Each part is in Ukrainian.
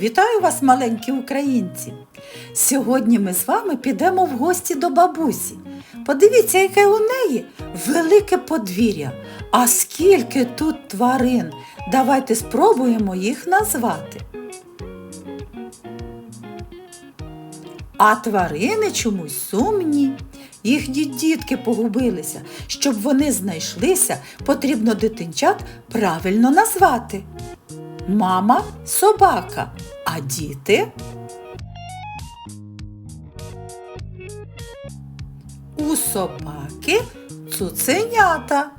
Вітаю вас, маленькі українці! Сьогодні ми з вами підемо в гості до бабусі. Подивіться, яке у неї велике подвір'я. А скільки тут тварин. Давайте спробуємо їх назвати. А тварини чомусь сумні. Їхні дітки погубилися. Щоб вони знайшлися, потрібно дитинчат правильно назвати. Мама собака, а діти. У собаки цуценята.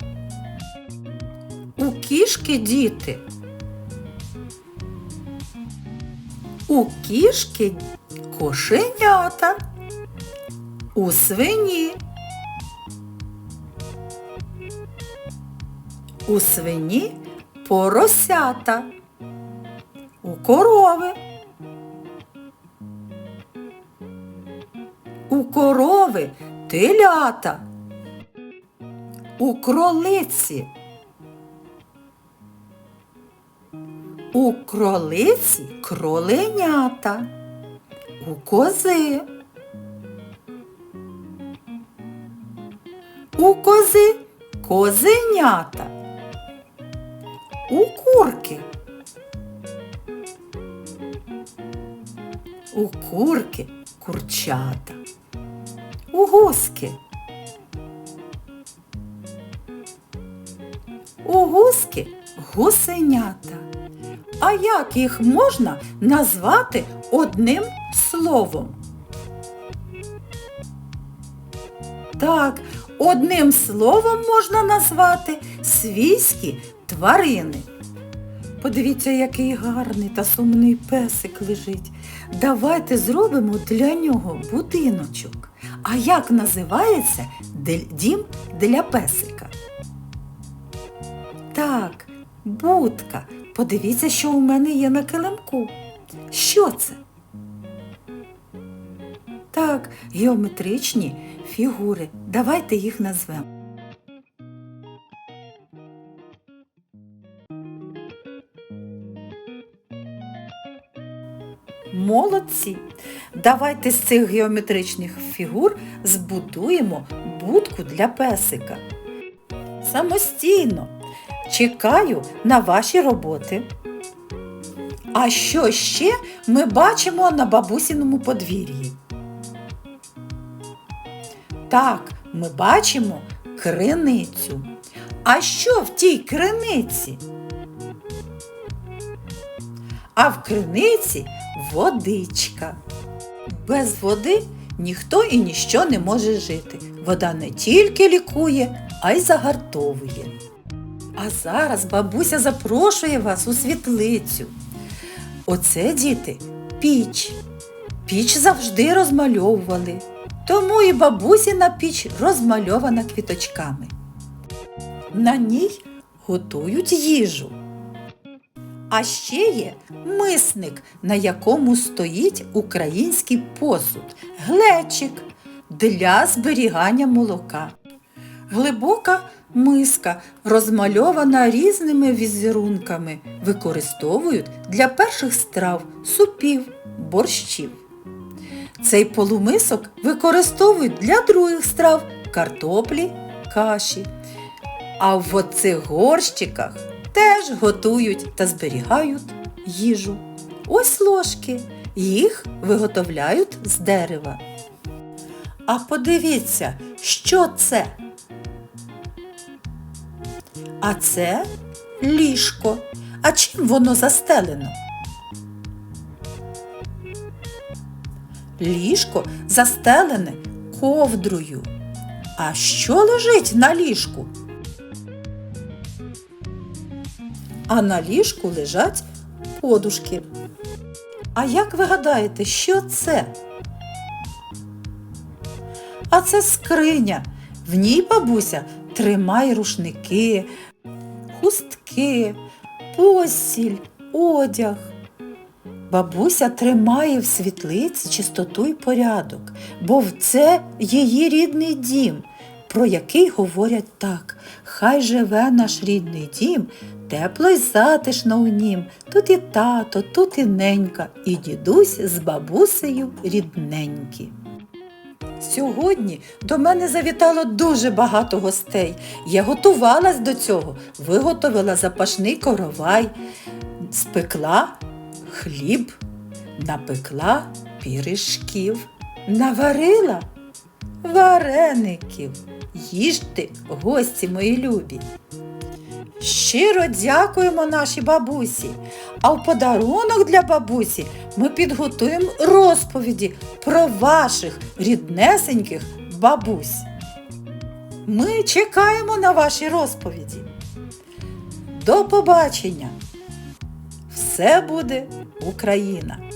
У кішки діти. У кішки кошенята. У свині. У свині поросята. Корови. У корови телята. У кролиці. У кролиці кроленята. У кози. У кози козенята. У курки. У курки курчата. У гуски. У гуски гусенята. А як їх можна назвати одним словом? Так, одним словом можна назвати свійські тварини. Подивіться, який гарний та сумний песик лежить. Давайте зробимо для нього будиночок. А як називається дім для песика? Так, будка. Подивіться, що у мене є на килимку. Що це? Так, геометричні фігури. Давайте їх назвемо. Молодці! Давайте з цих геометричних фігур збудуємо будку для песика. Самостійно. Чекаю на ваші роботи. А що ще ми бачимо на бабусіному подвір'ї? Так, ми бачимо криницю. А що в тій криниці? А в криниці водичка. Без води ніхто і ніщо не може жити. Вода не тільки лікує, а й загартовує. А зараз бабуся запрошує вас у світлицю. Оце, діти, піч. Піч завжди розмальовували. Тому і бабусіна піч розмальована квіточками. На ній готують їжу. А ще є мисник, на якому стоїть український посуд, глечик для зберігання молока. Глибока миска, розмальована різними візерунками, використовують для перших страв, супів, борщів. Цей полумисок використовують для других страв картоплі, каші. А в оцих горщиках теж готують та зберігають їжу. Ось ложки. Їх виготовляють з дерева. А подивіться, що це? А це ліжко. А чим воно застелено? Ліжко застелене ковдрою. А що лежить на ліжку? А на ліжку лежать подушки. А як ви гадаєте, що це? А це скриня. В ній бабуся тримає рушники, хустки, постіль, одяг. Бабуся тримає в світлиці чистоту й порядок, бо це її рідний дім, про який говорять так. Хай живе наш рідний дім Тепло й затишно у нім. Тут і тато, тут і ненька, і дідусь з бабусею рідненькі. Сьогодні до мене завітало дуже багато гостей. Я готувалась до цього, виготовила запашний коровай, спекла хліб, напекла піришків, наварила вареників. Їжте, гості мої любі. Щиро дякуємо нашій бабусі. А в подарунок для бабусі ми підготуємо розповіді про ваших ріднесеньких бабусь. Ми чекаємо на ваші розповіді. До побачення! Все буде Україна!